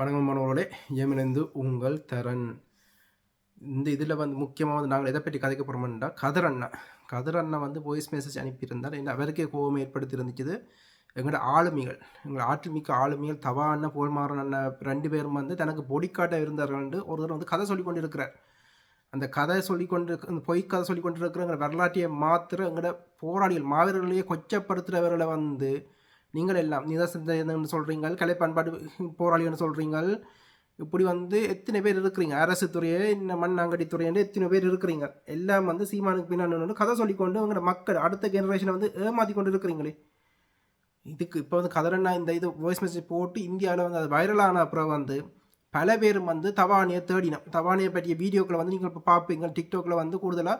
வணக்கம் மாணவர்களே. ஏமிலிருந்து உங்கள் தரன். இந்த இதில் வந்து முக்கியமாக வந்து நாங்கள் எதை பற்றி கதைக்க போகிறோம்னா கதர் அண்ணா கதர் அண்ணா வந்து வாய்ஸ் மெசேஜ் அனுப்பியிருந்தார் என்ன அவருக்கே கோபம் ஏற்படுத்தி இருந்துச்சு எங்களோட ஆளுமிகள் எங்களோட ஆற்றுமிக்க ஆளுமிகள் தவா அண்ணன் போல்மாறன் அண்ணன் ரெண்டு பேரும் வந்து தனக்கு பொடிக்காட்ட இருந்தார்கள் ஒருத்தர் வந்து கதை சொல்லி கொண்டு இருக்கிறார் அந்த கதை சொல்லி கொண்டு அந்த பொய் கதை சொல்லி கொண்டு இருக்கிற வரலாற்றையை மாத்திர எங்களோட போராளிகள் மாவீரர்களையே கொச்சப்படுத்துகிறவர்களை வந்து நீங்கள் எல்லாம் நிதர்சனன்னு சொல்கிறீங்க கலை பண்பாடு போராளிகள்னு சொல்கிறீங்க இப்படி வந்து எத்தனை பேர் இருக்கிறீங்க? அரசு துறையே இந்த மண்ணாங்கடி துறைன்னு எத்தனை பேர் இருக்கிறீங்க? எல்லாம் வந்து சீமானுக்கு பின்னாடி கதை சொல்லிக்கொண்டு உங்களோட மக்கள் அடுத்த ஜெனரேஷனை வந்து ஏமாற்றி கொண்டு இருக்கிறீங்களே. இதுக்கு இப்போ வந்து கதறன்னா இந்த இது வாய்ஸ் மெசேஜ் போட்டு இந்தியாவில் வந்து அது வைரலான அப்புறம் வந்து பல பேரும் வந்து தவானியை தேடினோம் தவானியை பற்றிய வீடியோக்களை வந்து நீங்கள் இப்போ பார்ப்பீங்க டிக்டாக்ல வந்து கூடுதலாக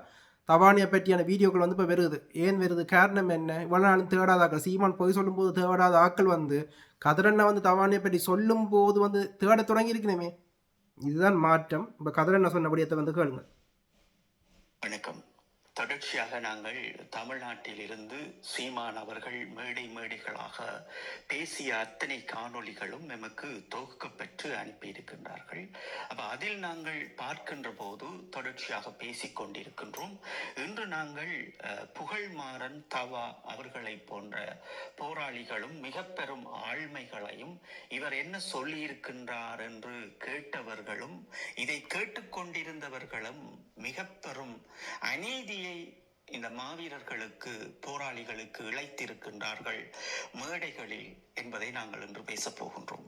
தவானியை பற்றியான வீடியோக்கள் வந்து இப்போ வருது. ஏன் வருது? காரணம் என்ன? இவ்வளோ நாளும் தேடாத ஆக்கள். சீமான் போய் சொல்லும்போது தேடாத ஆக்கள் வந்து கதிரண்ணா வந்து தவானியை பற்றி சொல்லும் போது வந்து தேட தொடங்கி இருக்கணுமே இதுதான் மாற்றம். இப்போ கதிரண்ணா சொன்னபடியத்தை வந்து கேளுங்க. வணக்கம். தொடர்ச்சியாக நாங்கள் தமிழ்நாட்டில் இருந்து சீமான் அவர்கள் மேடை மேடைகளாக பேசிய அத்தனை காணொளிகளும் நமக்கு தொகுக்கப்பெற்று அனுப்பியிருக்கின்றார்கள். அப்ப அதில் நாங்கள் பார்க்கின்ற போது தொடர்ச்சியாக பேசிக் கொண்டிருக்கின்றோம். இன்று நாங்கள் புகழ்மாறன் தவா அவர்களை போன்ற போராளிகளும் மிக பெரும் ஆழ்மைகளையும் இவர் என்ன சொல்லியிருக்கின்றார் என்று கேட்டவர்களும் இதை கேட்டுக்கொண்டிருந்தவர்களும் மிக பெரும் அநீதியை இந்த மாவீரர்களுக்கு போராளிகளுக்கு இழைத்திருக்கின்றார்கள் மேடைகளில் என்பதை நாங்கள் இன்று பேசப் போகின்றோம்.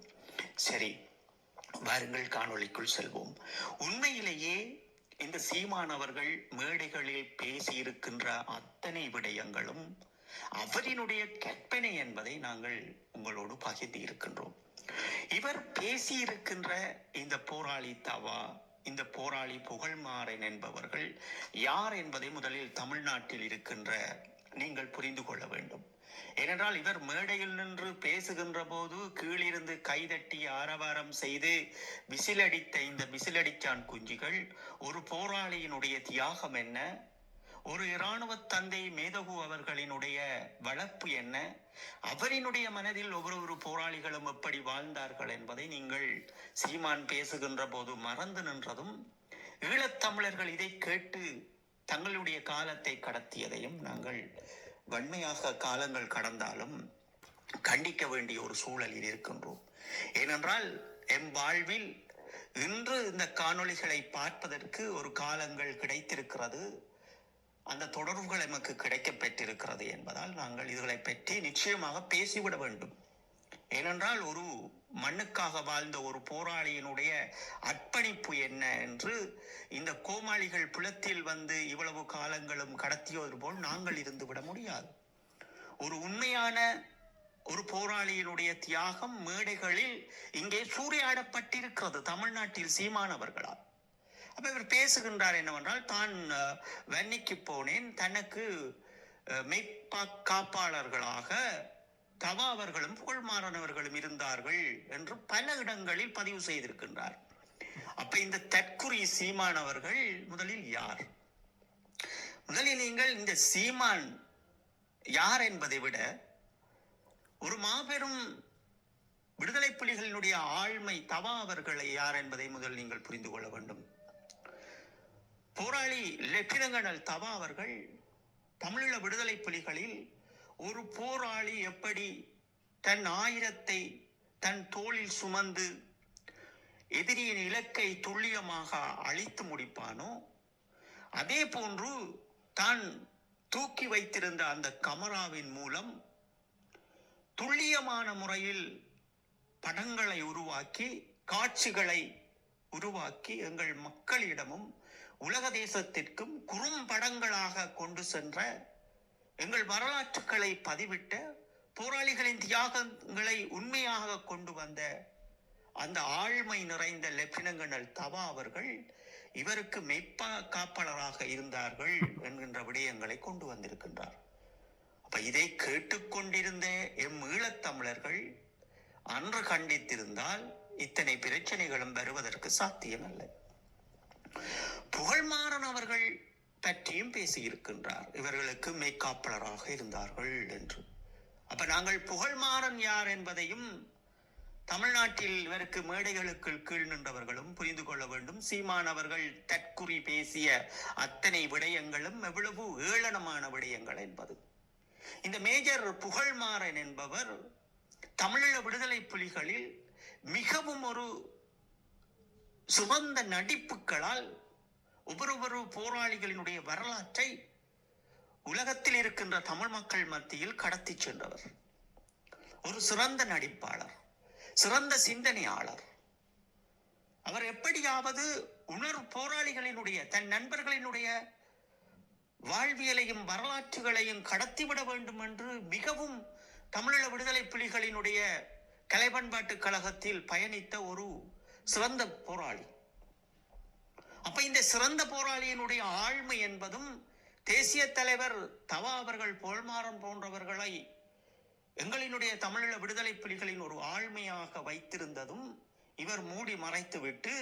சரி வாருங்கள் காணொளிக்குள் செல்வோம். உண்மையிலேயே இந்த சீமானவர்கள் மேடைகளில் பேசியிருக்கின்ற அத்தனை விடயங்களும் அவரினுடைய கற்பனை என்பதை நாங்கள் உங்களோடு பகிர்ந்து இருக்கின்றோம். இவர் பேசியிருக்கின்ற இந்த போராளி தவா இந்த போராளி புகழ்மாறன் என்பவர்கள் யார் என்பதை முதலில் தமிழ்நாட்டில் இருக்கின்ற நீங்கள் புரிந்து கொள்ள வேண்டும். ஏனென்றால் இவர் மேடையில் நின்று பேசுகின்ற போது கீழிருந்து கைதட்டி ஆரவாரம் செய்து விசிலடித்த இந்த விசிலடிச்சான் குஞ்சுகள் ஒரு போராளியினுடைய தியாகம் என்ன? ஒரு இராணுவ தந்தை மேதகு அவர்களினுடைய வளர்ப்பு என்ன? அவரினுடைய மனதில் ஒவ்வொரு போராளிகளும் எப்படி வாழ்ந்தார்கள் என்பதை நீங்கள் சீமான் பேசுகின்ற போது மறந்து நின்றதும் ஈழத்தமிழர்கள் இதை கேட்டு தங்களுடைய காலத்தை கடத்தியதையும் நாங்கள் வன்மையாக காலங்கள் கடந்தாலும் கண்டிக்க வேண்டிய ஒரு சூழலில் இருக்கின்றோம். ஏனென்றால் எம் வாழ்வில் இன்று இந்த காணொளிகளை பார்ப்பதற்கு ஒரு காலங்கள் கிடைத்திருக்கிறது. அந்த தொடர்புகள் எமக்கு கிடைக்க பெற்றிருக்கிறது என்பதால் நாங்கள் இதுகளை பற்றி நிச்சயமாக பேசிவிட வேண்டும். ஏனென்றால் ஒரு மண்ணுக்காக வாழ்ந்த ஒரு போராளியினுடைய அர்ப்பணிப்பு என்ன என்று இந்த கோமாளிகள் புலத்தில் வந்து இவ்வளவு காலங்களும் கடத்தியது போல் நாங்கள் இருந்து விட முடியாது. ஒரு உண்மையான ஒரு போராளியினுடைய தியாகம் மேடைகளில் இங்கே சூறையாடப்பட்டிருக்கிறது தமிழ்நாட்டில் சீமானவர்களால் அப்ப இவர் பேசுகின்றார் என்னவென்றால் தான் வன்னிக்கு போனேன். தனக்கு மெய்ப்பா காப்பாளர்களாக தவா அவர்களும் புகழ்மாறனவர்களும் இருந்தார்கள் என்று பல இடங்களில் பதிவு செய்திருக்கின்றார். அப்ப இந்த தற்குறி சீமானவர்கள் முதலில் யார்? முதலில் நீங்கள் இந்த சீமான் யார் என்பதை விட ஒரு மாபெரும் விடுதலை புலிகளினுடைய ஆழ்மை தவா அவர்களை யார் என்பதை முதல் நீங்கள் புரிந்து கொள்ள வேண்டும். போராளி லெப்டினல் தவா அவர்கள் தமிழீழ விடுதலை புலிகளில் ஒரு போராளி எப்படி தன் ஆயிரத்தை தன் தோளில் சுமந்து எதிரியின் இலக்கை துல்லியமாக அழித்து முடிப்பானோ? அதே போன்று தான் தூக்கி வைத்திருந்த அந்த கமராவின் மூலம் துல்லியமான முறையில் படங்களை உருவாக்கி காட்சிகளை உருவாக்கி எங்கள் மக்களிடமும் உலக தேசத்திற்கும் குறும்படங்களாக கொண்டு சென்ற எங்கள் வரலாற்றுக்களை பதிவிட்ட போராளிகளின் தியாகங்களை உண்மையாக கொண்டு வந்த அந்த ஆழ்மை நிறைந்த லெப்டினல் தவா அவர்கள் இவருக்கு மெய்ப்பா காப்பாளராக இருந்தார்கள் என்கின்ற விடயங்களை கொண்டு வந்திருக்கின்றார். அப்ப இதை கேட்டுக்கொண்டிருந்த எம் ஈழத்தமிழர்கள் அன்று கண்டித்திருந்தால் இத்தனை பிரச்சனைகளும் வருவதற்கு சாத்தியமல்ல. புகழ்மாறன் அவர்கள் பற்றியும் பேசியிருக்கின்றார். இவர்களுக்கு மெய்க்காப்பாளராக இருந்தார்கள் என்று. அப்ப நாங்கள் புகழ்மாறன் யார் என்பதையும் தமிழ்நாட்டில் இவருக்கு மேடைகளுக்கு கீழ் நின்றவர்களும் புரிந்து கொள்ள வேண்டும். சீமான் அவர்கள் தற்குறி பேசிய அத்தனை விடயங்களும் எவ்வளவு ஏளனமான விடயங்கள் என்பது. இந்த மேஜர் புகழ்மாறன் என்பவர் தமிழீழ விடுதலை புலிகளில் மிகவும் ஒரு சுமந்த நடிப்புகளால் ஒவ்வொரு போராளிகளினுடைய வரலாற்றை உலகத்தில் இருக்கின்ற தமிழ் மக்கள் மத்தியில் கடத்தி சென்றவர். ஒரு சிறந்த நடிப்பாளர் சிறந்த சிந்தனையாளர். அவர் எப்படியாவது உணர் போராளிகளினுடைய தன் நண்பர்களினுடைய வாழ்வியலையும் வரலாற்றுகளையும் கடத்திவிட வேண்டும் என்று மிகவும் தமிழீழ விடுதலை புலிகளினுடைய கலைப்பண்பாட்டு கழகத்தில் பயணித்த ஒரு சிறந்த போராளி. அப்ப இந்த சிறந்த போராளியினுடைய ஆழ்மை என்பதும் தேசிய தலைவர் தவா அவர்கள் போல்மாறம் போன்றவர்களை எங்களினுடைய தமிழீழ விடுதலை புலிகளின் ஒரு ஆழ்மையாக வைத்திருந்ததும் இவர் மூடி மறைத்துவிட்டு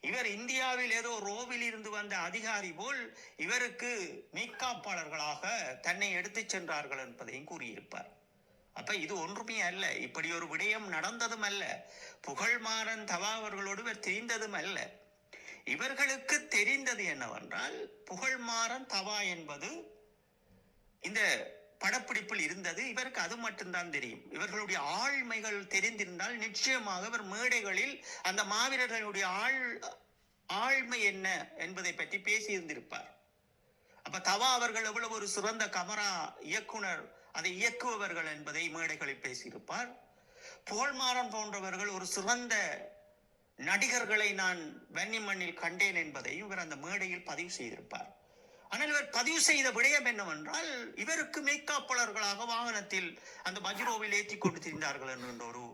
இவர் இந்தியாவில் ஏதோ ரோவில் இருந்து வந்த அதிகாரி போல் இவருக்கு மெய்காப்பாளர்களாக தன்னை எடுத்துச் சென்றார்கள் என்பதையும் கூறியிருப்பார். அப்ப இது ஒன்றுமே அல்ல. இப்படி ஒரு விடயம் நடந்ததும் அல்ல. புகழ்மாறன் தவா அவர்களோடுவர் தெரிந்ததும் அல்ல. இவர்களுக்கு தெரிந்தது என்னவென்றால் புகழ்மாறன் தவா என்பது இந்த படப்பிடிப்பில் இருந்தது. இவருக்கு அது மட்டும்தான் தெரியும். இவர்களுடைய ஆழ்மைகள் தெரிந்திருந்தால் நிச்சயமாக இவர் மேடைகளில் அந்த மாவீரர்களுடைய ஆள் ஆழ்மை என்ன என்பதை பற்றி பேசியிருந்திருப்பார். அப்ப தவா அவர்கள் எவ்வளவு ஒரு சிறந்த கமரா இயக்குனர் அதை இயக்குபவர்கள் என்பதை மேடைகளில் பேசியிருப்பார். புகழ்மாறன் போன்றவர்கள் ஒரு சிறந்த நடிகர்களை நான் வன்னி மண்ணில் கண்டேன் என்பதையும் இவர் அந்த மேடையில் பதிவு செய்திருப்பார். ஆனால் இவர் பதிவு செய்த விடயம் என்னவென்றால் இவருக்கு மெய்காப்பாளர்களாக வாகனத்தில் அந்த மஜ்ரோவில் ஏற்றி கொண்டு திரிந்தார்கள் என்கின்ற ஒரு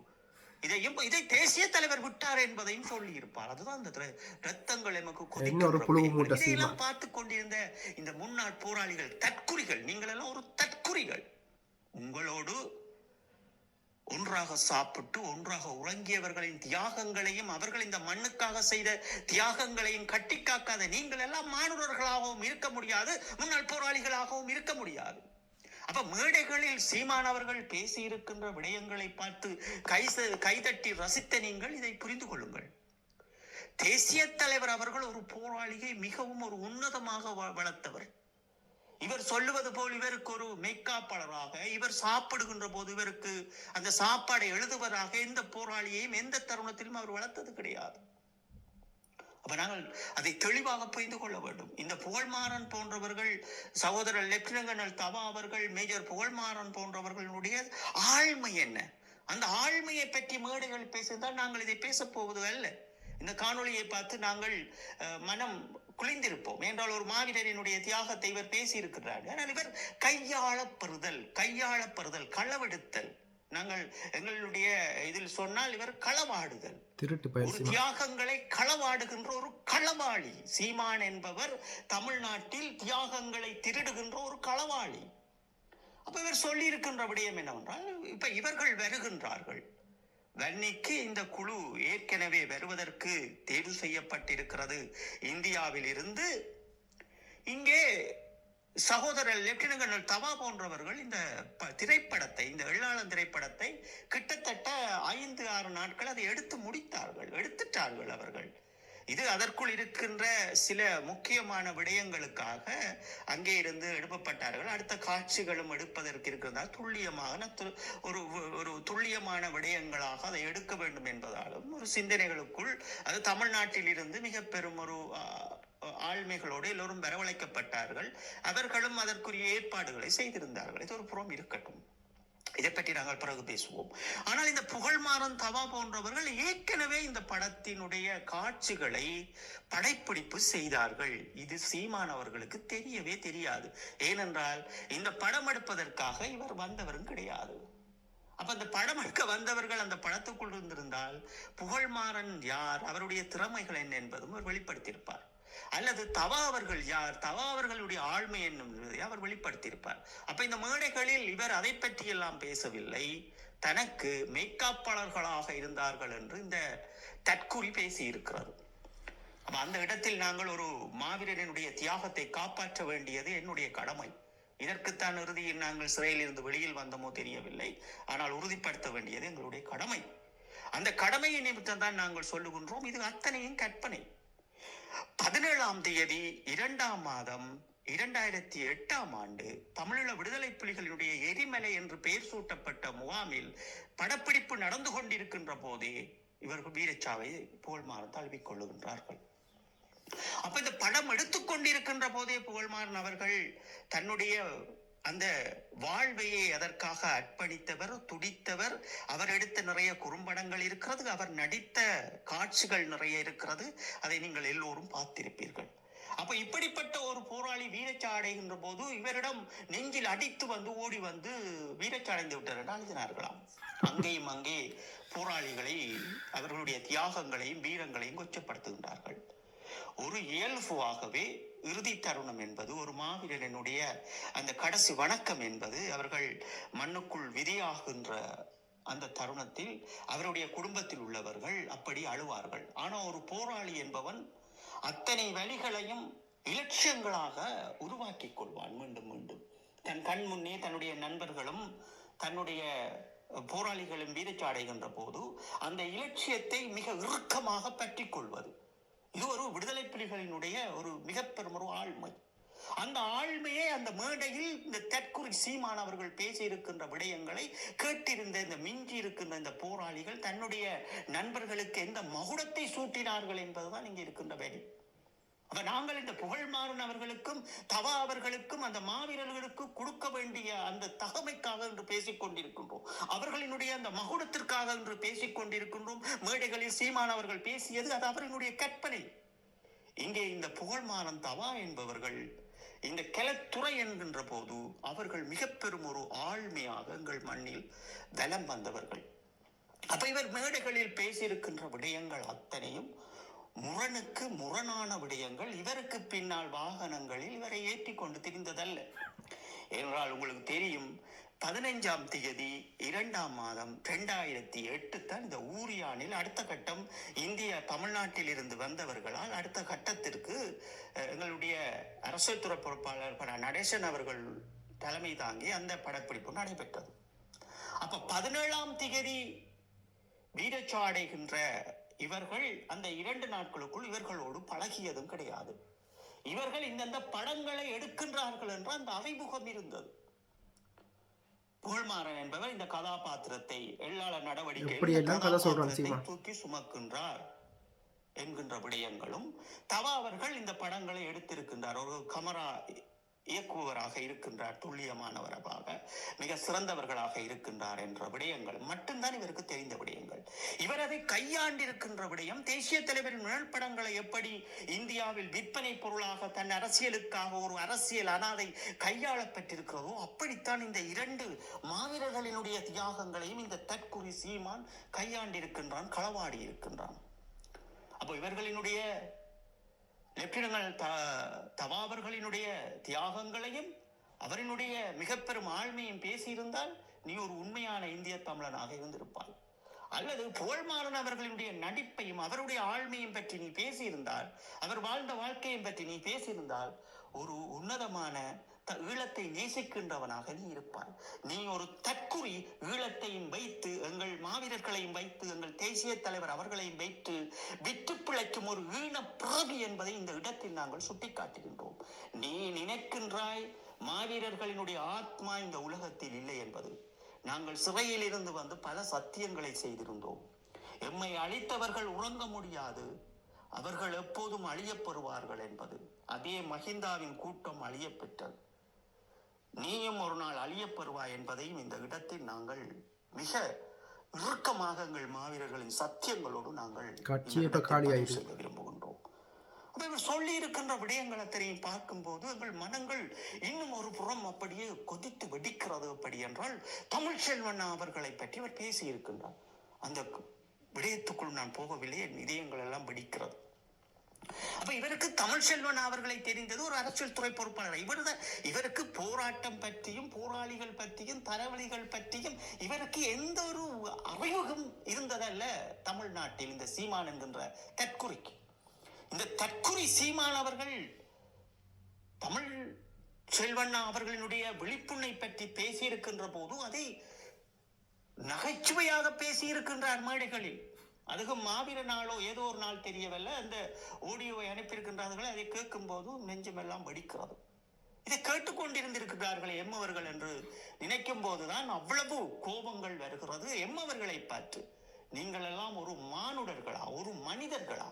இதையும் இதை தேசிய தலைவர் விட்டார் என்பதையும் சொல்லி இருப்பார் அதுதான் அந்த ரத்தங்கள் எமக்கு. இதையெல்லாம் பார்த்து கொண்டிருந்த இந்த முன்னாள் போராளிகள் தற்குறிகள். நீங்கள் எல்லாம் ஒரு தற்குறிகள். உங்களோடு ஒன்றாக சாப்பிட்டு ஒன்றாக உறங்கியவர்களின் தியாகங்களையும் அவர்கள் இந்த மண்ணுக்காக செய்த தியாகங்களையும் கட்டி காக்காத நீங்கள் எல்லாம் மாணவர்களாகவும் இருக்க முடியாது முன்னாள் போராளிகளாகவும் இருக்க முடியாது. அப்ப மேடைகளில் சீமானவர்கள் பேசி இருக்கின்ற விடயங்களை பார்த்து கை கைதட்டி ரசித்த நீங்கள் இதை புரிந்து கொள்ளுங்கள். தேசிய தலைவர் அவர்கள் ஒரு போராளியை மிகவும் ஒரு உன்னதமாக வ- வளர்த்தவர். இவர் சொல்லுவது போல் இவருக்கு ஒரு மெய்க்காப்பாளராக இவர் சாப்பிடுகின்ற போது இவருக்கு அந்த சாப்பாடை எழுதுவதாக எந்த போராளியையும் எந்த தருணத்திலும் அவர் வளர்த்தது கிடையாது. அப்ப நாங்கள் அதை தெளிவாக புரிந்து கொள்ள வேண்டும். இந்த புகழ்மாறன் போன்றவர்கள் சகோதரர் லெப்டினன்ட் கர்னல் தவா அவர்கள் மேஜர் புகழ்மாறன் போன்றவர்களுடைய ஆழ்மை என்ன? அந்த ஆழ்மையை பற்றி மேடைகள் பேசியிருந்தால் நாங்கள் இதை பேசப் போவது அல்ல. இந்த காணொளியை பார்த்து நாங்கள் மனம் குளிந்திருப்போம். என்றால் ஒரு மாவீரரினுடைய தியாகத்தை இவர் பேசியிருக்கிறார். ஆனால் இவர் கையாளப்பெறுதல் கையாளப்பெறுதல் களவெடுத்தல். நாங்கள் எங்களுடைய இதில் சொன்னால் இவர் களவாடுதல் திருட்டு ஒரு தியாகங்களை களவாடுகின்ற ஒரு களவாளி. சீமான் என்பவர் தமிழ்நாட்டில் தியாகங்களை திருடுகின்ற ஒரு களவாளி. அப்ப இவர் சொல்லி இருக்கின்ற விடயம் என்னவென்றால் இப்ப இவர்கள் வருகின்றார்கள். வன்னிக்கு இந்த குழு ஏற்கனவே வருவதற்கு தேர்வு செய்யப்பட்டிருக்கிறது. இந்தியாவில் இருந்து இங்கே சகோதரர் லெப்டினன்ட் கர்னல் தவா போன்றவர்கள் இந்த ப- திரைப்படத்தை இந்த எಳ್ಳாளன் திரைப்படத்தை கிட்டத்தட்ட ஐந்து ஆறு நாட்கள் அதை எடுத்து முடித்தார்கள் எடுத்துட்டார்கள் அவர்கள். இது அதற்குள் இருக்கின்ற சில முக்கியமான விடயங்களுக்காக அங்கே இருந்து எழுப்பப்பட்டார்கள். அடுத்த காட்சிகளும் எடுப்பதற்கு இருக்கிறதால் துல்லியமான து- ஒரு ஒரு துல்லியமான விடயங்களாக அதை எடுக்க வேண்டும் என்பதாலும் ஒரு சிந்தனைகளுக்குள் அது தமிழ்நாட்டில் இருந்து மிக பெரும் ஒரு ஆழ்மைகளோடு எல்லோரும் வரவழைக்கப்பட்டார்கள். அவர்களும் அதற்குரிய ஏற்பாடுகளை செய்திருந்தார்கள். இது ஒரு புறம் இருக்கட்டும். இதை பற்றி நாங்கள் பிறகு பேசுவோம். ஆனால் இந்த புகழ்மாறன் தவா போன்றவர்கள் ஏற்கனவே இந்த படத்தினுடைய காட்சிகளை படைப்பிடிப்பு செய்தார்கள். இது சீமான் அவர்களுக்கு தெரியவே தெரியாது. ஏனென்றால் இந்த படம் எடுப்பதற்காக இவர் வந்தவரும் கிடையாது. அப்ப அந்த படம் எடுக்க வந்தவர்கள் அந்த படத்துக்குள் இருந்திருந்தால் புகழ்மாறன் யார் அவருடைய திறமைகள் என்ன என்பதும் அவர் வெளிப்படுத்தியிருப்பார். அல்லது தவா அவர்கள் யார்? தவா அவர்களுடைய ஆழ்மை என்னும் அவர் வெளிப்படுத்தியிருப்பார். அப்ப இந்த மேடைகளில் இவர் அதை பற்றி எல்லாம் பேசவில்லை. தனக்கு மெய்காப்பாளர்களாக இருந்தார்கள் என்று இந்த தற்குறி பேசி இருக்கிறது அப்ப அந்த இடத்தில் நாங்கள் ஒரு மாவீரனுடைய தியாகத்தை காப்பாற்ற வேண்டியது என்னுடைய கடமை. இதற்குத்தான் இறுதியில் நாங்கள் சிறையில் இருந்து வெளியில் வந்தோமோ தெரியவில்லை. ஆனால் உறுதிப்படுத்த வேண்டியது எங்களுடைய கடமை. அந்த கடமையை நிமித்தம் தான் நாங்கள் சொல்லுகின்றோம். இது அத்தனையும் கற்பனை. பதினேழாம் தேதி இரண்டாம் மாதம் இரண்டாயிரத்தி எட்டாம் ஆண்டு தமிழீழ விடுதலை புலிகளினுடைய எரிமலை என்று பெயர் சூட்டப்பட்ட முகாமில் படப்பிடிப்பு நடந்து கொண்டிருக்கின்ற போதே இவர்கள் வீரச்சாவை புகழ்மாறன் தழுவிக் கொள்ளுகின்றார்கள். அப்ப இந்த படம் எடுத்துக்கொண்டிருக்கின்ற போதே புகழ்மாறன் அவர்கள் தன்னுடைய அந்த வாழ்வையை அதற்காக அர்ப்பணித்தவர் துடித்தவர். அவர் எடுத்த நிறைய குறும்படங்கள் இருக்கிறது அவர் நடித்த காட்சிகள் நிறைய இருக்கிறது. அதை நீங்கள் எல்லோரும் பார்த்திருப்பீர்கள். அப்ப இப்படிப்பட்ட ஒரு போராளி வீரச்சாடைகின்ற போது இவரிடம் நெஞ்சில் அடித்து வந்து ஓடி வந்து வீரச்சாடைந்து விட்டார் என்று எழுதினார்களாம். அங்கேயும் அங்கே போராளிகளை அவர்களுடைய தியாகங்களையும் வீரங்களையும் கொச்சப்படுத்துகின்றார்கள். ஒரு இயல்புவாகவே இறுதி தருணம் என்பது ஒரு மாவீரனுடைய அந்த கடைசி வணக்கம் என்பது அவர்கள் மண்ணுக்குள் விதியாகின்ற அந்த தருணத்தில் அவருடைய குடும்பத்தில் உள்ளவர்கள் அப்படி அழுவார்கள். ஆனால் ஒரு போராளி என்பவன் அத்தனை வழிகளையும் இலட்சியங்களாக உருவாக்கி கொள்வான் மீண்டும் மீண்டும். தன் கண் முன்னே தன்னுடைய நண்பர்களும் தன்னுடைய போராளிகளும் வீரச்சாடைகின்ற போது அந்த இலட்சியத்தை மிக இறுக்கமாக பற்றி கொள்வது. இது ஒரு விடுதலை புலிகளினுடைய ஒரு மிக பெரும் ஒரு ஆழ்மை அந்த ஆழ்மையை அந்த மேடையில் இந்த தற்குறி சீமானவர்கள் பேசியிருக்கின்ற விடயங்களை கேட்டிருந்த இந்த மிஞ்சி இருக்கின்ற இந்த போராளிகள் தன்னுடைய நண்பர்களுக்கு எந்த மகுடத்தை சூட்டினார்கள் என்பதுதான் இங்கே இருக்கின்ற வேலை. அப்ப நாங்கள் இந்த புகழ்மாறன் அவர்களுக்கும் தவா அவர்களுக்கும் அந்த மாவீரர்களுக்கு கொடுக்க வேண்டிய அந்த தகமைக்காக என்று பேசிக் கொண்டிருக்கின்றோம். அவர்களினுடைய அந்த மகுடத்திற்காக என்று பேசிக் கொண்டிருக்கின்றோம். மேடைகளில் சீமான் அவர்கள் பேசியது அது அவர்களுடைய கற்பனை. இங்கே இந்த புகழ்மாறன் தவா என்பவர்கள் இந்த கிளத்துறை என்கின்ற போது அவர்கள் மிக பெரும் ஒரு ஆழ்மையாக எங்கள் மண்ணில் வலம் வந்தவர்கள். அப்ப இவர் மேடைகளில் பேசியிருக்கின்ற விடயங்கள் அத்தனையும் முரணுக்கு முரணான விடயங்கள் இவருக்கு பின்னால் வாகனங்களில் இவரை ஏற்றி கொண்டு திரிந்ததல்ல. என்றால் உங்களுக்கு தெரியும் பதினைஞ்சாம் தேதி இரண்டாம் மாதம் ரெண்டாயிரத்தி எட்டு தான் இந்த ஊரியானில் அடுத்த கட்டம். இந்திய தமிழ்நாட்டில் இருந்து வந்தவர்களால் அடுத்த கட்டத்திற்கு எங்களுடைய அரசுத்துறை பொறுப்பாளர் நடேசன் அவர்கள் தலைமை தாங்கி அந்த படப்பிடிப்பு நடைபெற்றது. அப்ப பதினேழாம் திகதி வீரச்சாடைகின்ற இவர்கள் அந்த இரண்டு நாட்களுக்குள் இவர்களோடு பழகியதும் கிடையாது. இவர்கள் இந்தந்த படங்களை எடுக்கின்றார்கள் என்ற அந்த அறிமுகம் இருந்தது. புகழ்மாறன் என்பவர் இந்த கதாபாத்திரத்தை எள்ளாள நடவடிக்கை. தூக்கி சுமக்கின்றார் என்கின்ற விடயங்களும் தவா அவர்கள் இந்த படங்களை எடுத்திருக்கின்றார். ஒரு கமரா இயக்குபவராக இருக்கின்றார் துல்லியமானவராக மிக சிறந்தவர்களாக இருக்கின்றார் என்ற விடயங்கள். மட்டும்தான் இவருக்கு தெரிந்த விடயங்கள். இவர் அதை கையாண்டிருக்கின்ற விடயம் தேசிய தலைவரின் நிழற்படங்களை எப்படி இந்தியாவில் விற்பனை பொருளாக தன் அரசியலுக்காக ஒரு அரசியல் அனாதை கையாளப்பட்டிருக்கிறதோ அப்படித்தான் இந்த இரண்டு மாவீரர்களினுடைய தியாகங்களையும் இந்த தற்குறி சீமான் கையாண்டிருக்கின்றான் களவாடி இருக்கின்றான் அப்போ இவர்களினுடைய லெப்டினல் த தவா அவர்களினுடைய தியாகங்களையும் அவரினுடைய மிக பெரும் ஆழ்மையும் பேசியிருந்தால் நீ ஒரு உண்மையான இந்திய தமிழனாக இருந்திருப்பாய். அல்லது புகழ்மாறன் அவர்களுடைய நடிப்பையும் அவருடைய ஆழ்மையும் பற்றி நீ பேசியிருந்தால் அவர் வாழ்ந்த வாழ்க்கையும் பற்றி நீ பேசியிருந்தால் ஒரு உன்னதமான ஈழத்தை நேசிக்கின்றவனாக நீ இருப்பாய் நீ ஒரு தற்குறி ஈழத்தையும் வைத்து எங்கள் மாவீரர்களையும் வைத்து எங்கள் தேசிய தலைவர் அவர்களையும் வைத்து விட்டு பிழைக்கும் ஒரு ஈழ பிறவி என்பதை இந்த இடத்தில் நாங்கள் சுட்டிக்காட்டுகின்றோம். நீ நினைக்கின்றாய் மாவீரர்களினுடைய ஆத்மா இந்த உலகத்தில் இல்லை என்பது. நாங்கள் சிறையில் இருந்து வந்து பல சத்தியங்களை செய்திருந்தோம். எம்மை அழித்தவர்கள் உறங்க முடியாது. அவர்கள் எப்போதும் அழியப்பெறுவார்கள் என்பது. அதே மஹிந்தாவின் கூட்டம் அழியப்பெற்றது நீயும் ஒரு நாள் அழியப் பெறுவாய் என்பதையும் இந்த இடத்தில் நாங்கள் மிக இறுக்கமாக எங்கள் மாவீரர்களின் சத்தியங்களோடு நாங்கள். செய்ய விரும்புகின்றோம். இவர் சொல்லி இருக்கின்ற விடயங்களை தெரியும். பார்க்கும்போது எங்கள் மனங்கள் இன்னும் ஒரு புறம் அப்படியே கொதித்து வெடிக்கிறது அப்படி என்றால் தமிழ் செல்வண்ணா அவர்களை பற்றி அவர் பேசி இருக்கின்றார் அந்த விடயத்துக்குள் நான் போகவில்லை. என் இதயங்கள் எல்லாம் வெடிக்கிறது. அப்ப இவருக்கு தமிழ் செல்வன் அவர்களை தெரிந்தது ஒரு அரசியல் துறை பொறுப்பாளர். இவர் இவருக்கு போராட்டம் பற்றியும் போராளிகள் பற்றியும் தரவழிகள் பற்றியும் இவருக்கு எந்த ஒரு அறிமுகம் இருந்ததல்ல தமிழ்நாட்டில் இந்த சீமான் என்கின்ற தற்குறிக்கு. இந்த தற்குறி சீமான் அவர்கள் தமிழ் செல்வண்ணா அவர்களினுடைய விழிப்புணை பற்றி பேசியிருக்கின்ற போது அதை நகைச்சுவையாக பேசி இருக்கின்றார் மேடைகளில். அதுவும் மாவீர நாளோ ஏதோ ஒரு நாள் தெரியவில்லை. அந்த ஓடியோவை அனுப்பியிருக்கின்றார்களே அதை கேட்கும் போதும் நெஞ்சமெல்லாம் வடிக்கிறது. இதை கேட்டுக்கொண்டிருந்திருக்கிறார்களே எம்மவர்கள் என்று நினைக்கும் போதுதான் அவ்வளவு கோபங்கள் வருகிறது. எம்மவர்களை பார்த்து நீங்கள் எல்லாம் ஒரு மானுடர்களா? ஒரு மனிதர்களா?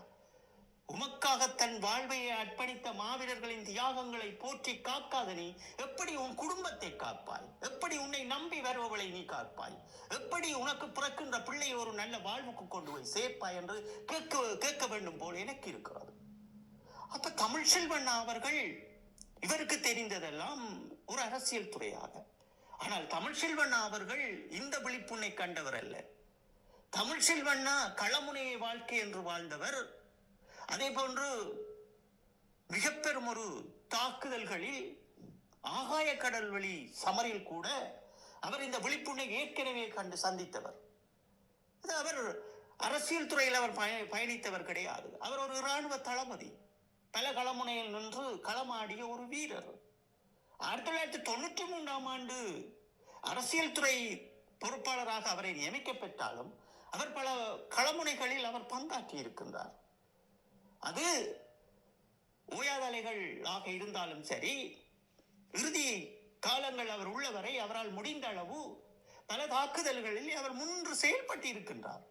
உமக்காக தன் வாழ்வையை அர்ப்பணித்த மாவீரர்களின் தியாகங்களை போற்றி காக்காத நீ எப்படி உன் குடும்பத்தை காப்பாய்? எப்படி உன்னை நம்பி வருபவளை நீ காப்பாய்? எப்படி உனக்கு பிறக்கின்ற பிள்ளையை ஒரு நல்ல வாழ்வுக்கு கொண்டு போய் சேர்ப்பாய் என்று கேட்க கேட்க வேண்டும் போல் எனக்கு இருக்கிறது. அப்ப தமிழ் செல்வண்ணா அவர்கள் இவருக்கு தெரிந்ததெல்லாம் ஒரு அரசியல் துறையாக. ஆனால் தமிழ் செல்வண்ணா அவர்கள் இந்த விழிப்புண்ணை கண்டவர் அல்ல. தமிழ் செல்வண்ணா களமுனையை வாழ்க்கை என்று வாழ்ந்தவர் அதே போன்று மிகப்பெரும் ஒரு தாக்குதல்களில் ஆகாய கடல் வழி சமரில் கூட அவர் இந்த விழிப்புணை ஏற்கனவே கண்டு சந்தித்தவர். இது அவர் அரசியல் துறையில் அவர் பய- பயணித்தவர் கிடையாது. அவர் ஒரு இராணுவ தளபதி. பல களமுனையில் நின்று களமாடிய ஒரு வீரர். ஆயிரத்தி தொள்ளாயிரத்தி தொண்ணூற்றி மூன்றாம் ஆண்டு அரசியல் துறை பொறுப்பாளராக அவரை நியமிக்கப்பட்டாலும் அவர் பல களமுனைகளில் அவர் பங்காற்றி இருக்கின்றார் அது ஓயாதலைகளாக இருந்தாலும் சரி இறுதி காலங்கள் அவர் உள்ளவரை அவரால் முடிந்த அளவு பல தாக்குதல்களில் அவர் முன்று செயல்பட்டு இருக்கின்றார்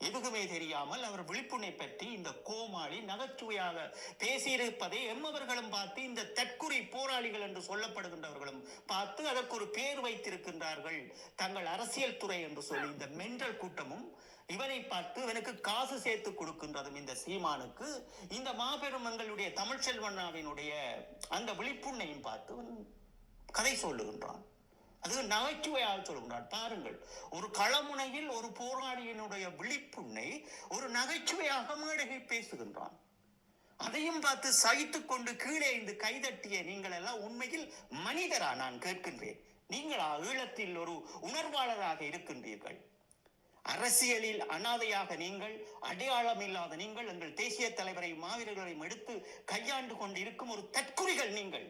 எதுக்குமே தெரியாமல் அவர் விழிப்புணை பற்றி இந்த கோமாளி நகைச்சுவையாக பேசியிருப்பதை எம்மவர்களும் பார்த்து இந்த தற்குறி போராளிகள் என்று சொல்லப்படுகின்றவர்களும் பார்த்து அதற்கு ஒரு பேர் வைத்திருக்கின்றார்கள். தங்கள் அரசியல் துறை என்று சொல்லி இந்த மென்றல் கூட்டமும் இவனை பார்த்து இவனுக்கு காசு சேர்த்து கொடுக்கின்றதும் இந்த சீமானுக்கு இந்த மாபெரும் எங்களுடைய தமிழ் செல்வண்ணாவினுடைய அந்த விழிப்புண்ணையும் பார்த்து கதை சொல்லுகின்றான். அது நகைச்சுவையாக சொல்கின்றான் பாருங்கள் ஒரு களமுனையில் ஒரு போராளியினுடைய விழிப்புண்ணை ஒரு நகைச்சுவையாக மேடையை பேசுகின்றான். அதையும் பார்த்து சகித்து கொண்டு கீழே இந்த கைதட்டிய நீங்கள் எல்லாம் உண்மையில் மனிதரா நான் கேட்கின்றேன். நீங்களா ஈழத்தில் ஒரு உணர்வாளராக இருக்கின்றீர்கள். அரசியலில் அனாதையாக நீங்கள் அடையாளம் இல்லாத நீங்கள் எங்கள் தேசிய தலைவரை மாவீரர்களையும் எடுத்து கையாண்டு கொண்டு இருக்கும் ஒரு தற்குறிகள் நீங்கள்.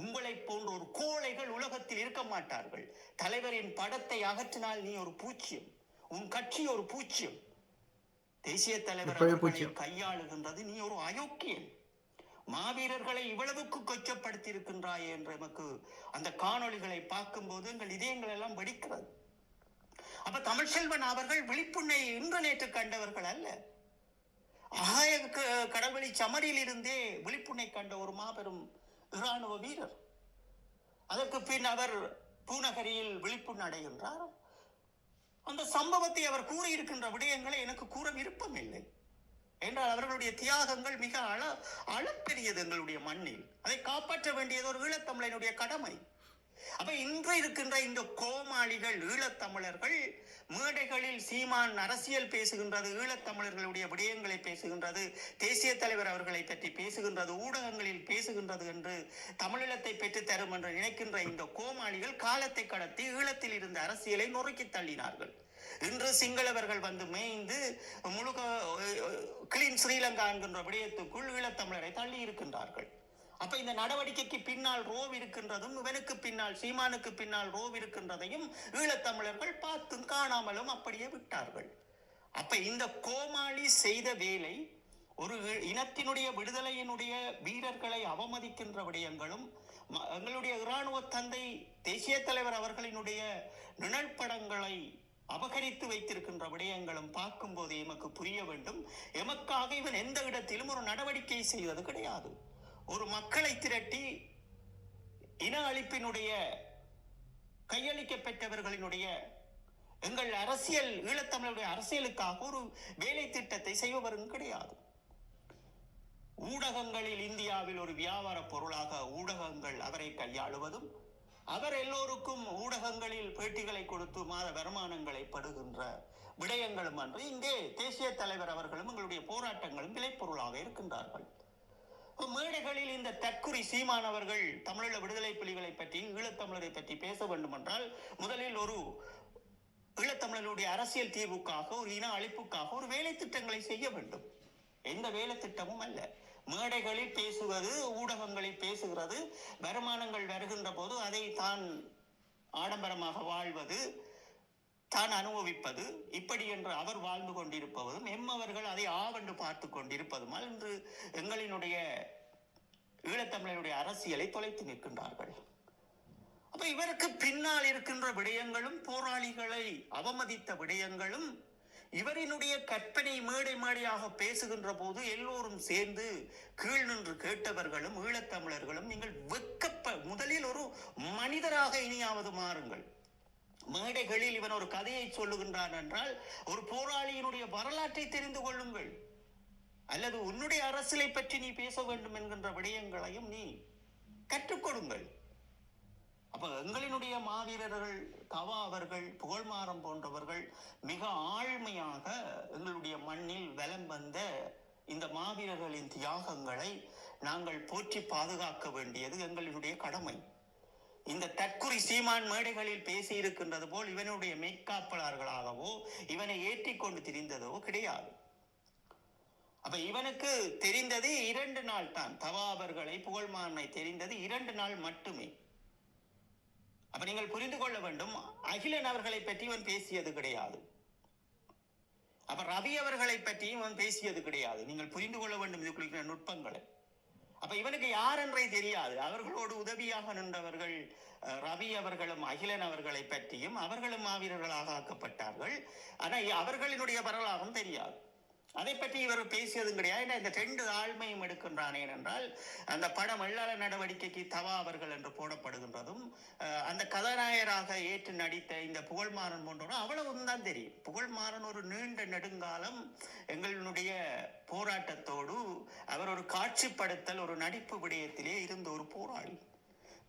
உங்களை போன்ற ஒரு கோழைகள் உலகத்தில் இருக்க மாட்டார்கள். தலைவரின் படத்தை அகற்றினால் நீ ஒரு பூச்சியம். உன் கட்சி ஒரு பூச்சியம். தேசிய தலைவர். கையாளுகின்றது நீ ஒரு அயோக்கியன். மாவீரர்களை இவ்வளவுக்கு கொச்சப்படுத்தி இருக்கின்றாயே என்று நமக்கு அந்த காணொளிகளை பார்க்கும்போது எங்கள் இதயங்கள் எல்லாம் வெடிக்கிறது. அப்ப தமிழ்செல்வன் அவர்கள் விழிப்புண்ணை இன்று நேற்று கண்டவர்கள் அல்ல. ஆகாய க- கடல்வழி சமரில் இருந்தே விழிப்புண்ணை கண்ட ஒரு மாபெரும் இராணுவ வீரர். அதற்கு பின் அவர் பூநகரியில் விழிப்புண் அடைகின்றார். அந்த சம்பவத்தை அவர் கூறியிருக்கின்ற விடயங்களை எனக்கு கூற விருப்பம் இல்லை. என்றால் அவர்களுடைய தியாகங்கள் மிக அள அளப்பெரியது எங்களுடைய மண்ணில். அதை காப்பாற்ற வேண்டியது ஒரு ஈழத்தமிழனுடைய கடமை. அப்ப இன்று இருக்கின்ற இந்த கோமாளிகள் ஈழத்தமிழர்கள் மேடைகளில் சீமான் அரசியல் பேசுகின்றது ஈழத்தமிழர்களுடைய விடயங்களை பேசுகின்றது தேசிய தலைவர் அவர்களை பற்றி பேசுகின்றது ஊடகங்களில் பேசுகின்றது என்று தமிழீழத்தை பெற்று தரும் என்று நினைக்கின்ற இந்த கோமாளிகள் காலத்தை கடத்தி ஈழத்தில் இருந்த அரசியலை நொறுக்கி தள்ளினார்கள். இன்று சிங்களவர்கள் வந்து மேய்ந்து முழுக்க கிளீன் ஸ்ரீலங்கா என்கின்ற விடயத்துக்குள் ஈழத்தமிழரை தள்ளி இருக்கின்றார்கள். அப்ப இந்த நடவடிக்கைக்கு பின்னால் ரோவ் இருக்கின்றதும் இவனுக்கு பின்னால் சீமானுக்கு பின்னால் ரோவ் இருக்கின்றதையும் ஈழத்தமிழர்கள் பார்த்தும் காணாமலும் அப்படியே விட்டார்கள். அப்ப இந்த கோமாளி செய்த வேலை ஒரு இனத்தினுடைய விடுதலையினுடைய வீரர்களை அவமதிக்கின்ற விடயங்களும் ம- எங்களுடைய இராணுவ தந்தை தேசிய தலைவர் அவர்களினுடைய நிழற்படங்களை அபகரித்து வைத்திருக்கின்ற விடயங்களும் பார்க்கும்போது எமக்கு புரிய வேண்டும். எமக்காக இவன் எந்த இடத்திலும் ஒரு நடவடிக்கை செய்வது கிடையாது. ஒரு மக்களை திரட்டி இன அழிப்பினுடைய கையளிக்கப்பட்டவர்களினுடைய எங்கள் அரசியல் ஈழத்தமிழருடைய அரசியலுக்காக ஒரு வேலை திட்டத்தை செய்பவரும் கிடையாது. ஊடகங்களில் இந்தியாவில் ஒரு வியாபார பொருளாக ஊடகங்கள் அவரை கையாளுவதும் அவர் எல்லோருக்கும் ஊடகங்களில் பேட்டிகளை கொடுத்து மாத வருமானங்களை படுகின்ற விடயங்களும் அன்று இங்கே தேசிய தலைவர் அவர்களும் எங்களுடைய போராட்டங்களும் விளைபொருளாக இருக்கின்றார்கள். மேடைகளில் இந்த தற்குறி சீமானவர்கள் தமிழீழ விடுதலை புலிகளை பற்றி ஈழத்தமிழரை பற்றி பேச வேண்டும் என்றால் முதலில் ஒரு ஈழத்தமிழர்களுடைய அரசியல் தீர்வுக்காக ஒரு இன அழிப்புக்காக ஒரு வேலை திட்டங்களை செய்ய வேண்டும். எந்த வேலை திட்டமும் அல்ல. மேடைகளில் பேசுவது ஊடகங்களில் பேசுகிறது வருமானங்கள் வருகின்ற போது அதை தான் ஆடம்பரமாக வாழ்வது தான் அனுபவிப்பது இப்படி என்று அவர் வாழ்ந்து கொண்டிருப்பதும் எம்மவர்கள் அதை ஆவென்று பார்த்து கொண்டிருப்பதுமால் இன்று எங்களினுடைய ஈழத்தமிழனுடைய அரசியலை தொலைத்து நிற்கின்றார்கள். அப்ப இவருக்கு பின்னால் இருக்கின்ற விடயங்களும் போராளிகளை அவமதித்த விடயங்களும் இவரினுடைய கற்பனை மேடை மேடையாக பேசுகின்ற போது எல்லோரும் சேர்ந்து கீழ் நின்று கேட்டவர்களும் ஈழத்தமிழர்களும் நீங்கள் வெக்கப்ப முதலில் ஒரு மனிதராக இனியாவது மாறுங்கள். மேடைகளில் இவன் ஒரு கதையை சொல்லுகின்றான் என்றால் ஒரு போராளியினுடைய வரலாற்றை தெரிந்து கொள்ளுங்கள். அல்லது உன்னுடைய அரசியலை பற்றி நீ பேச வேண்டும் என்கின்ற விடயங்களையும் நீ கற்றுக்கொடுங்கள் அப்ப எங்களினுடைய மாவீரர்கள் தவா அவர்கள் புகழ்மாறம் போன்றவர்கள் மிக ஆழ்மையாக எங்களுடைய மண்ணில் வலம் வந்த இந்த மாவீரர்களின் தியாகங்களை நாங்கள் போற்றி பாதுகாக்க வேண்டியது எங்களினுடைய கடமை. இந்த தற்குறி சீமான் மேடைகளில் பேசி இருக்கின்றது போல் இவனுடைய மெய்க்காப்பலார்களாகவோ இவனை ஏற்றிக்கொண்டு திரிந்ததோ கிடையாது. அப்ப இவனுக்கு தெரிந்தது இரண்டு நாள் தான். தவாபர்களை புகழ்மானை தெரிந்தது இரண்டு நாள் மட்டுமே. அப்ப நீங்கள் புரிந்து கொள்ள வேண்டும் அகிலன் அவர்களை பற்றி இவன் பேசியது கிடையாது. அப்ப ரவி அவர்களை பற்றியும் இவன் பேசியது கிடையாது. நீங்கள் புரிந்து கொள்ள வேண்டும் இது குறிக்கிற நுட்பங்களை. அப்ப இவனுக்கு யார் என்றே தெரியாது. அவர்களோடு உதவியாக நின்றவர்கள் அஹ், ரவி அவர்களும் அகிலன் அவர்களை பற்றியும் அவர்களும் மாவீரர்களாக ஆக்கப்பட்டார்கள். ஆனால் அவர்களினுடைய வரலாறும் தெரியாது. அதை பற்றி இவர் பேசியதும் கிடையாது. ஏன்னா இந்த ரெண்டு ஆழ்மையும் எடுக்கின்றானே என்றால் அந்த படம் வெள்ளாள நடவடிக்கைக்கு தவா அவர்கள் என்று போடப்படுகின்றதும் அந்த கதாநாயகராக ஏற்று நடித்த இந்த புகழ்மாறன் போன்றவரும் அவ்வளவு தான் தெரியும். புகழ்மாறன் ஒரு நீண்ட நெடுங்காலம் எங்களுடைய போராட்டத்தோடு அவர் ஒரு காட்சிப்படுத்தல் ஒரு நடிப்பு விடயத்திலே இருந்த ஒரு போராளி.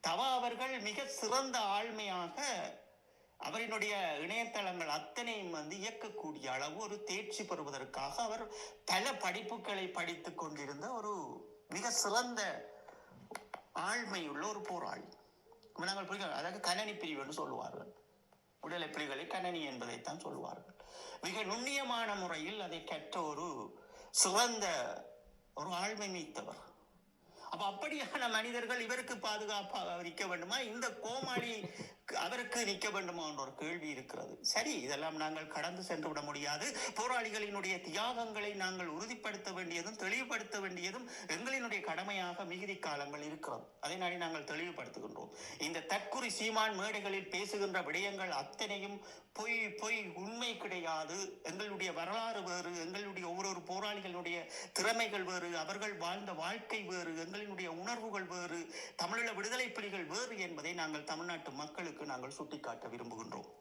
தவா அவர்கள் மிக சிறந்த ஆழ்மையாக அவரினுடைய இணையதளங்கள் அத்தனையும் வந்து இயக்கக்கூடிய அளவு ஒரு தேர்ச்சி பெறுவதற்காக அவர் பல படிப்புகளை படித்துக் கொண்டிருந்த ஒரு மிக சிறந்த ஆழ்மையுள்ள ஒரு போராளி. நாங்கள் புரிகிறோம் அதாவது கணனி பிரிவு என்று சொல்லுவார்கள். உடலை புலிகளை கணனி என்பதைத்தான் சொல்லுவார்கள். மிக நுண்ணியமான முறையில் அதை கற்ற ஒரு சிறந்த ஒரு ஆழ்மை மீத்தவர் அப்ப அப்படியான மனிதர்கள் இவருக்கு பாதுகாப்பாக இருக்க வேண்டுமா? இந்த கோமாளி அவருக்கு நிற்க வேண்டுமா என்ற ஒரு கேள்வி இருக்கிறது. சரி இதெல்லாம் நாங்கள் கடந்து சென்று விட முடியாது. போராளிகளினுடைய தியாகங்களை நாங்கள் உறுதிப்படுத்த வேண்டியதும் தெளிவுபடுத்த வேண்டியதும் எங்களினுடைய கடமையாக மிகுதி காலங்கள் இருக்கிறது. அதை நாடி நாங்கள் தெளிவுபடுத்துகின்றோம். இந்த தற்குறி சீமான் மேடைகளில் பேசுகின்ற விடயங்கள் அத்தனையும் பொய் பொய் உண்மை கிடையாது. எங்களுடைய வரலாறு வேறு எங்களுடைய ஒவ்வொரு போராளிகளுடைய திறமைகள் வேறு அவர்கள் வாழ்ந்த வாழ்க்கை வேறு எங்களினுடைய உணர்வுகள் வேறு தமிழீழ விடுதலை புலிகள் வேறு என்பதை நாங்கள் தமிழ்நாட்டு மக்களுக்கு நாங்கள் சுட்டிக்காட்ட விரும்புகின்றோம்.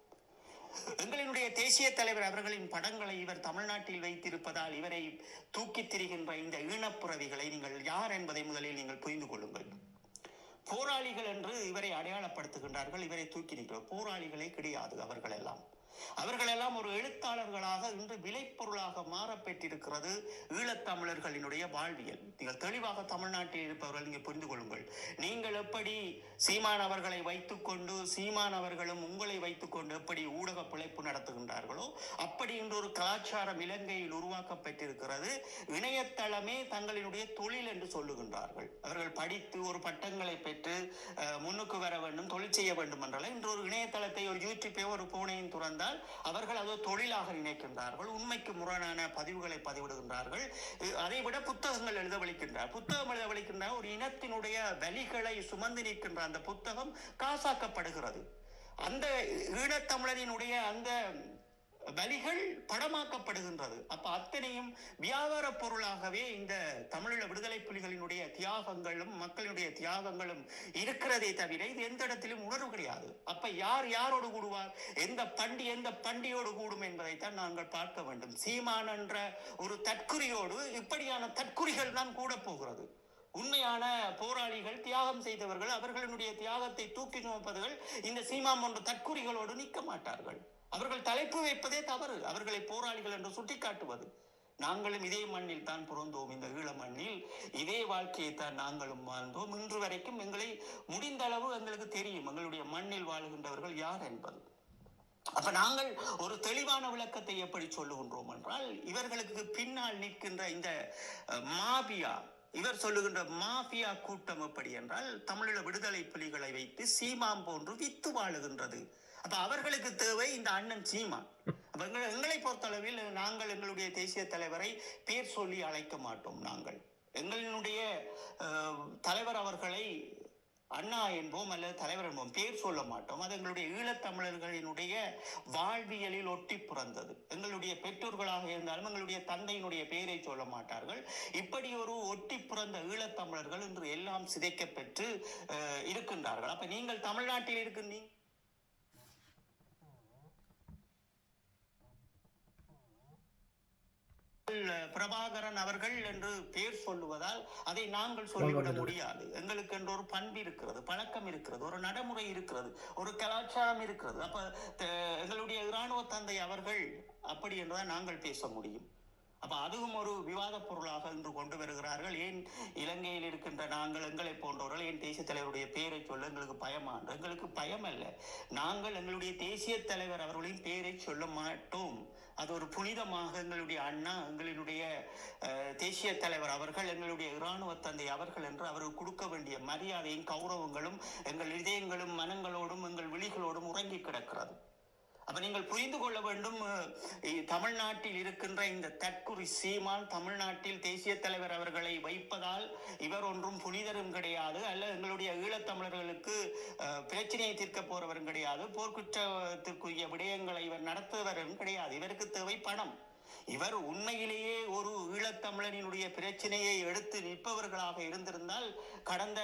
எங்களினுடைய தேசிய தலைவர் அவர்களின் படங்களை இவர் தமிழ்நாட்டில் வைத்திருப்பதால் இவரை தூக்கித் திரிகின்ற இந்த ஈனப்புறவிகளை நீங்கள் யார் என்பதை முதலில் நீங்கள் புரிந்து கொள்ளுங்கள். போராளிகள் என்று இவரை அடையாளப்படுத்துகின்றார்கள் இவரை தூக்கி நிற்கிறார் போராளிகளே கிடையாது அவர்கள் எல்லாம் அவர்களெல்லாம் ஒரு எழுத்தாளர்களாக இன்று விலைப்பொருளாக மாறப்பெற்றிருக்கிறது. ஈழத்தமிழர்களினுடைய வாழ்வியல். நீங்கள் தெளிவாக தமிழ்நாட்டில் இருப்பவர்கள் நீங்கள் புரிந்து கொள்ளுங்கள். நீங்கள் எப்படி சீமான் அவர்களை வைத்துக்கொண்டு சீமான் அவர்களும் உங்களை வைத்துக்கொண்டு எப்படி ஊடக பிழைப்பு நடத்துகின்றார்களோ அப்படி இன்று ஒரு கலாச்சாரம் இலங்கையில் உருவாக்கப்பட்டிருக்கிறது இணையதளமே தங்களினுடைய தொழில் என்று சொல்லுகின்றார்கள். அவர்கள் படித்து ஒரு பட்டங்களை பெற்று முன்னுக்கு வர வேண்டும் தொழில் செய்ய வேண்டும் என்றால் இன்று ஒரு இணையதளத்தை ஒரு யூடியூப்பை ஒரு பூனையும் துறந்தால் அவர்கள் அதை தொழிலாக நினைக்கின்றார்கள் உண்மைக்கு முரணான பதிவுகளை பதிவிடுகின்றார்கள். அதை விட புத்தகங்கள் எழுதவழிக்கின்றார் புத்தகம் எழுதவழிக்கின்ற ஒரு இனத்தினுடைய வலிகளை சுமந்து நிற்கின்ற அந்த புத்தகம் காசாக்கப்படுகிறது. அந்த ஈழத்தமிழரினுடைய அந்த வலிகள் படமாக்கப்படுகின்றது. அப்ப அத்தனையும் வியாபார பொருளாகவே இந்த தமிழீழ விடுதலை புலிகளினுடைய தியாகங்களும் மக்களுடைய தியாகங்களும் இருக்கிறதே தவிர இது எந்த இடத்திலும் உணர்வு கிடையாது. அப்ப யார் யாரோடு கூடுவார்? எந்த பண்டி எந்த பண்டியோடு கூடும் என்பதைத்தான் நாங்கள் பார்க்க வேண்டும். சீமான் என்ற ஒரு தற்குறியோடு இப்படியான தற்குறிகள் தான் கூட போகிறது. உண்மையான போராளிகள் தியாகம் செய்தவர்கள் அவர்களுடைய தியாகத்தை தூக்கி நோப்பதுகள் இந்த சீமா போன்ற தற்குறிகளோடு நிற்க மாட்டார்கள். அவர்கள் தலைப்பு வைப்பதே தவறு. அவர்களை போராளிகள் என்று சுட்டிக்காட்டுவது. நாங்களும் இதே மண்ணில் தான் பிறந்தோம். இந்த ஈழ மண்ணில் இதே வாழ்க்கையை தான் நாங்களும் வாழ்ந்தோம். இன்று வரைக்கும் எங்களை முடிந்த அளவு எங்களுக்கு தெரியும். எங்களுடைய மண்ணில் வாழுகின்றவர்கள் யார் என்பது. அப்ப நாங்கள் ஒரு தெளிவான விளக்கத்தை எப்படி சொல்லுகின்றோம் என்றால் இவர்களுக்கு பின்னால் நிற்கின்ற இந்த மாபியா இவர் சொல்லுகின்ற மாபியா கூட்டம் எப்படி என்றால் தமிழீழ விடுதலை புலிகளை வைத்து சீமாம் போன்று வித்து வாழுகின்றது. அப்ப அவர்களுக்கு தேவை இந்த அண்ணன் சீமான். அப்ப எங்களை பொறுத்தளவில் நாங்கள் எங்களுடைய தேசிய தலைவரை பேர் சொல்லி அழைக்க மாட்டோம் நாங்கள். எங்களினுடைய தலைவர் அவர்களை அண்ணா என்போம் அல்லது தலைவர் என்போம் பேர் சொல்ல மாட்டோம். அது எங்களுடைய ஈழத்தமிழர்களினுடைய வாழ்வியலில் ஒட்டி பிறந்தது. எங்களுடைய பெற்றோர்களாக இருந்தாலும் எங்களுடைய தந்தையினுடைய பெயரை சொல்ல மாட்டார்கள். இப்படி ஒரு ஒட்டி பிறந்த ஈழத்தமிழர்கள் இன்று எல்லாம் சிதைக்கப்பெற்று இருக்கின்றார்கள். அப்ப நீங்கள் தமிழ்நாட்டில் இருக்கின்றீங்க? பிரபாகரன் அவர்கள் என்று பெயர் சொல்லுவதால் அதை நாங்கள் சொல்லிவிட முடியாது. எங்களுக்கு என்று ஒரு பண்பு இருக்கிறது பழக்கம் இருக்கிறது ஒரு நடைமுறை இருக்கிறது ஒரு கலாச்சாரம் இருக்கிறது. அப்ப எங்களுடைய இராணுவ தந்தை அவர்கள் அப்படி என்றுதான் நாங்கள் பேச முடியும். அப்ப அதுவும் ஒரு விவாத பொருளாக இன்று கொண்டு வருகிறார்கள். ஏன் இலங்கையில் இருக்கின்ற நாங்கள் எங்களை போன்றவர்கள் ஏன் தேசிய தலைவருடைய பெயரை சொல்ல எங்களுக்கு பயமா என்று. எங்களுக்கு பயம் அல்ல. நாங்கள் எங்களுடைய தேசிய தலைவர் அவர்களின் பெயரை சொல்ல மாட்டோம். அது ஒரு புனிதமாக எங்களுடைய அண்ணா எங்களினுடைய அஹ், தேசிய தலைவர் அவர்கள் எங்களுடைய இராணுவ தந்தை அவர்கள் என்று அவருக்கு கொடுக்க வேண்டிய மரியாதையும் கௌரவங்களும் எங்கள் இதயங்களும் மனங்களோடும் எங்கள் விழிகளோடும் உறங்கி கிடக்கிறது. அப்ப நீங்கள் புரிந்து கொள்ள வேண்டும் தமிழ்நாட்டில் இருக்கின்ற இந்த தற்குறி சீமான் தமிழ்நாட்டில் தேசிய தலைவர் அவர்களை வைப்பதால் இவர் ஒன்றும் புனிதரும் கிடையாது அல்ல எங்களுடைய ஈழத்தமிழர்களுக்கு பிரச்சனையை தீர்க்க போறவரும் கிடையாது போர்க்குற்றத்திற்குரிய விடயங்களை இவர் நடத்துவரும் கிடையாது. இவருக்கு தேவை பணம். இவர் உண்மையிலேயே ஒரு ஈழத்தமிழனினுடைய பிரச்சனையை எடுத்து நிற்பவர்களாக இருந்திருந்தால் கடந்த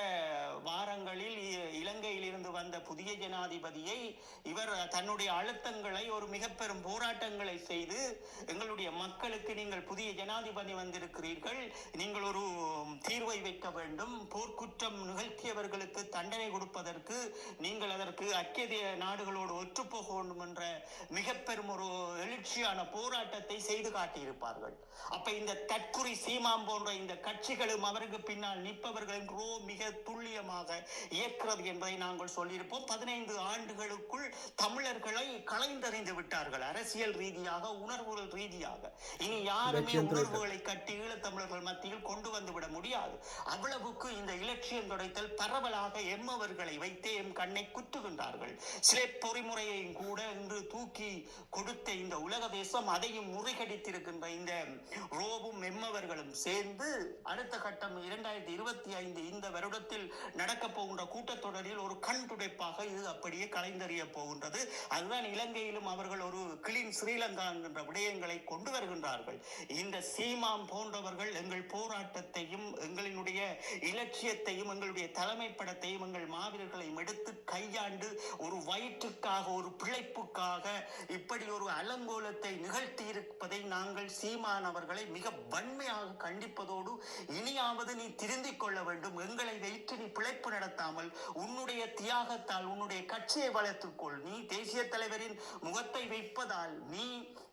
வாரங்களில் இலங்கையிலிருந்து இலங்கையில் இருந்து வந்த புதிய ஜனாதிபதியை இவர் தன்னுடைய அழுத்தங்களை ஒரு மிக பெரும் போராட்டங்களை செய்து எங்களுடைய மக்களுக்கு நீங்கள் புதிய ஜனாதிபதி வந்திருக்கிறீர்கள் நீங்கள் ஒரு தீர்வை வைக்க வேண்டும் போர்க்குற்றம் நிகழ்த்தியவர்களுக்கு தண்டனை கொடுப்பதற்கு நீங்கள் அதற்கு ஐக்கிய நாடுகளோடு ஒற்றுப்போக வேண்டும் என்ற மிக பெரும் ஒரு எழுச்சியான போராட்டத்தை செய்து காட்டியிருப்பார்கள் அப்ப இந்த தற்குறி சீமாம் போன்ற இந்த கட்சிகளும் அவருக்கு பின்னால் நிற்பவர்கள் என்றோ மிக துல்லியமாக இயக்கிறது என்பதை நாங்கள் சொல்லியிருப்போம். பதினைந்து ஆண்டுகளுக்குள் தமிழர்களை கலைந்தறிந்து விட்டார்கள் அரசியல் ரீதியாக உணர்வுகள் ரீதியாக. இனி யாருமே. உணர்வுகளை கட்டி ஈழத்தமிழர்கள் மத்தியில் கொண்டு வந்து விட முடியாது. அவ்வளவுக்கு இந்த இலட்சியம் துடைத்தல் பரவலாக எம்மவர்களை வைத்தே எம் கண்ணை குத்துகின்றார்கள். சிலை பொறிமுறையையும் கூட இன்று தூக்கி கொடுத்த இந்த உலக தேசம் அதையும் முறிகடித்திருக்கின்ற இந்த ரோவும் எம்மவர்களும் சேர்ந்து அடுத்த கட்டம் இரண்டாயிரத்தி இருபத்தி ஐந்து இந்த வருடத்தில் நடக்க போகின்ற கூட்டத்தொடரில் ஒரு கண் துடைப்பாக இது அப்படியே கலைந்தறிய போகின்றது. அதுதான் இலங்கையிலும் அவர்கள் ஒரு கிளீன் ஸ்ரீலங்கா என்கின்ற விடயங்களை கொண்டு வருகின்றார்கள். இந்த சீமாம் போன்றவர்கள் எங்கள் போராட்டத்தையும் எங்களினுடைய இலட்சியத்தையும் எங்களுடைய தலைமை படத்தையும் எங்கள் மாவீரர்களையும் எடுத்து கையாண்டு ஒரு வயிற்றுக்காக ஒரு பிழைப்புக்காக இப்படி ஒரு அலங்கோலத்தை நிகழ்த்தி இருப்பதை நாங்கள் சீமான் அவர்களை மிக வன்மையாக கண்டிப்பதோடு இனியாவது நீ திருந்திக் கொள்ள வேண்டும். எங்களை வைத்து நீ பிழைப்பு நடத்தாமல் உன்னுடைய தியாகத்தால் உன்னுடைய கட்சியை வளர்த்துக்கொள் நீ தேசிய தலைவரின் முகத்தை வைப்பதால் நீ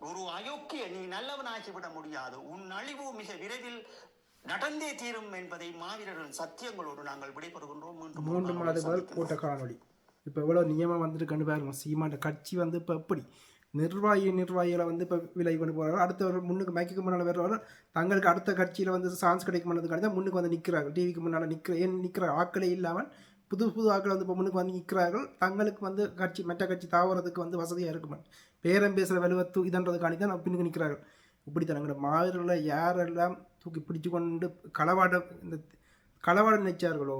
ஒரு அயோக்கிய நீ நல்லவனாகிவிட முடியாது. உன் அழிவு மிக விரைவில் நடந்தே தீரும் என்பதை மாவீரர்கள் சத்தியங்களோடு நாங்கள் விடைபெறுகின்றோம். மூன்று சந்திக்கலாம். போட்ட காணொளி. இப்போ எவ்வளோ நியமம் வந்திருக்குன்னு பாருங்க. சீமாண்ட கட்சி வந்து இப்போ எப்படி நிர்வாகி நிர்வாகிகளை வந்து இப்போ விலை கொண்டு போகிறாங்க அடுத்தவர் முன்னுக்கு மேக்கிக்கு முன்னால் வருவாங்க தங்களுக்கு அடுத்த கட்சியில் வந்து சான்ஸ் கிடைக்க மாட்டதுக்காண்டி தான் முன்னுக்கு வந்து நிற்கிறாங்க டிவிக்கு முன்னால் நிற்கிற ஏன் நிற்கிற ஆட்களே இல்லாமல் புது புது ஆட்கள் வந்து இப்போ முன்னுக்கு வந்து நிற்கிறார்கள் தங்களுக்கு வந்து கட்சி மற்ற கட்சி தாவறதுக்கு வந்து வசதியாக இருக்குமா? பேரம் பேசுகிற வலுவத்து இதன்றதுக்காண்டி தான் நான் பின்னுக்கு நிற்கிறார்கள் இப்படி தான் எங்களோட மாவீரர்களை யாரெல்லாம் தூக்கி பிடிச்சு கொண்டு களவாட இந்த களவாட நினைச்சார்களோ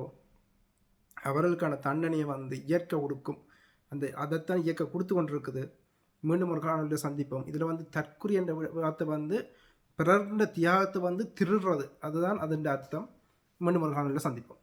அவர்களுக்கான தண்டனையை வந்து இயற்கை கொடுக்கும் அந்த அதைத்தான் இயற்கை கொடுத்து கொண்டிருக்குது. மீண்டும் ஒரு காணொலியில் சந்திப்போம். இதில் வந்து தற்குறி என்ற வார்த்தை வந்து பிறர்ந்த தியாகத்தை வந்து திருடுறது. அதுதான் அதன் அர்த்தம். மீண்டும் ஒரு காணொலியில் சந்திப்போம்.